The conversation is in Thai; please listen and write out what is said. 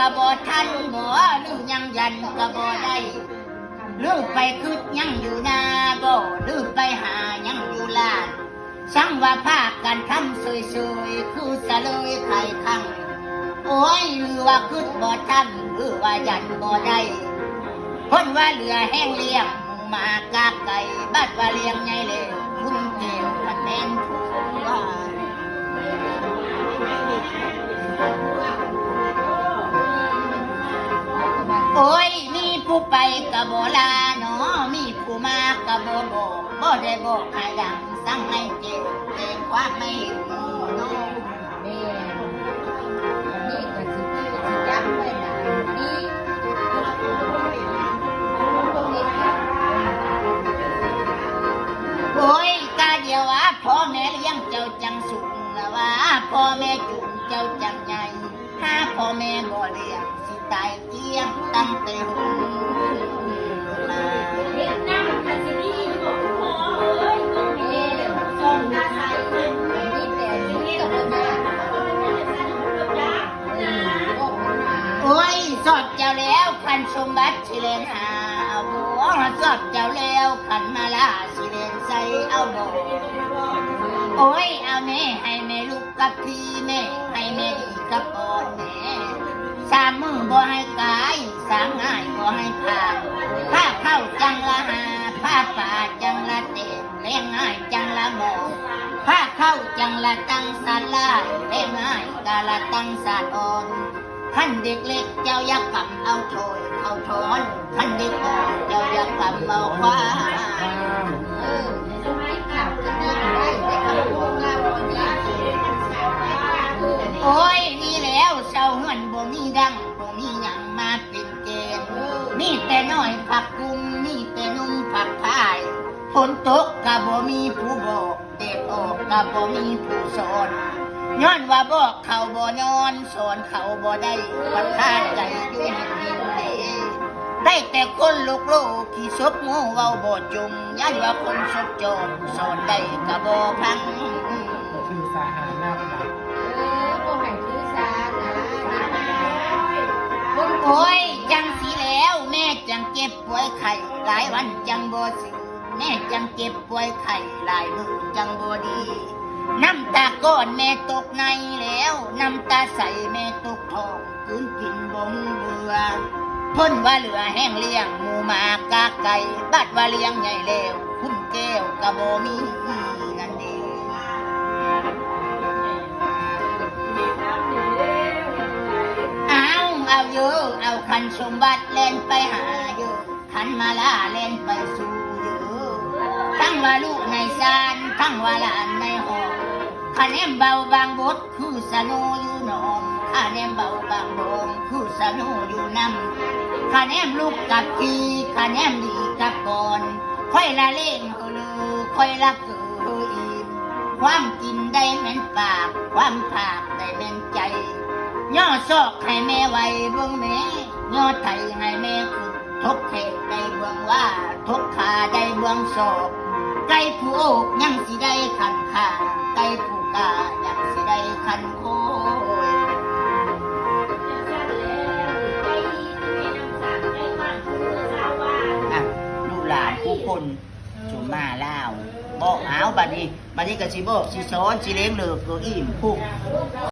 กะบ่ทันบ่หรือยังยันกะบ่ได้หรือไปคืดยังอยู่นาบ่หรือไปหายังอยู่ลานสังว่าภาคกันทำสวยๆคือสะเลยไข่ขังโอ้ยหรือว่าคืดบ่ทันหรือว่ายันบ่ได้คนว่าเหลือแห้งเลี้ยงหมูมากาไก่บัดว่าเลี้ยงไงเลยคุณเกี่ยวมันแม่นผู้ว่ กะบ่ลาเนาะมีผู้มากะบ่บอกบ่ได้บอกให้ดังสั่งให้เจ็บเองความไม่รู้เนาะแม่นนี้ก็สิที่สิย้ำไว้นะนี่ตรงนี้โอ้ยกาเดียวว่าพ่อแม่เลี้ยงเจ้าจังสูงละว่าพ่อแม่จุงเจ้าจังใหญ่ถ้าพ่อแม่บ่เลี้ยงสิตายเกี้ยงตั้งแต่หูม สมบัติสิเลนหาเอาบ่สอดเจ้าแล้วคันมาลาสิเลนใส่เอาบ่โอ้ยเอาแม่ให้แม่ลูกกับพี่แม่ให้แม่ดีกับอ่อนแม่สามมือบ่ให้กายสามง่ายบ่ให้ผ่านผ้าเข้าจังละหาผ้าป่าจังละเต็มเลี้ยงง่ายจังละหมอผ้าเข้าจังละตั้งสาลายเลี้ยงง่ายกาละตั้งสาอ่อน ท่านเด็กเล็กเจ้าอยากกำเอาโถยเอาถอนท่านเด็กอ่อนเจ้าอยากกำเอาคว้าเออสมัยเก่าก็นั่งได้แต่ก็บ่งามบ่ดีเออโอ้ยนี่แล้วเศร้าเงินบ่มีดังบ่มีหยังมาเป็นเกณฑ์มีแต่น้อยผักกุมมีแต่นุ่มผักพายฝนตกก็บ่มีผู้บอกเด็กออกก็บ่มีผู้สอน ย้อนว่าบอกเขาบ่นอนสอนเขาบ่ได้ปัญหาใจอยู่เหนดินเดได้แต่คนลูกโลกที่ซบง่เว้าบ่จงย้านว่าคนซบจมสอนได้ก็บ่พังคือสาหานาบนะเออบ่ให้ถือสานะคนโอ้ยจังสีแล้ว แม่จังเก็บป่วยไข้หลายวันจังบ่สิแม่จังเก็บป่วยไข้หลายมือจังบ่ดี น้ำตาก้อนแม่ตกในแล้ว น้ำตาใสแม่ตกทองคืนกินบ่งเบื่อพ้นว่าเหลือแห้งเลี้ยงหมูมากาไก่บัดว่าเลี้ยงใหญ่แล้วคุณแก้วกะบ่มีนั่นเดีเอาเอาเยอะเอาคันสมบัติเล่นไปหาเยอะคันมาลาเล่นไปสู่เยอะทั้งว่าลูกในซานทั้งว่าหลานในหอ คะแนนเบาบางบทคือสโนอยู่นอมคะแนนเบาบางบงคือสโนอยู่นำคะแนนลูกกับทีคะแนนดีกับก่อนค่อยละเล่งเฮอลือค่อยละเกือออีมความกินได้แม่นปาก ความผากได้แม่นใจ ย่อซอกให้แม่ไว้เบิ่งแม่ย่อไถให้แม่คือทกเขตได้เบื้องว่าทกขาได้เบื้องศอกไก่ผู้อกยังสิได้ขันขาไก่ผู้ กายังสิได้คันโคลูกหลานผู้คนจุมมาล่าวบอกเอาบัดนี้บัดนี้ก็สิบอกสิสอนสิเลี้ยงเลิกตัวอิ่มผู้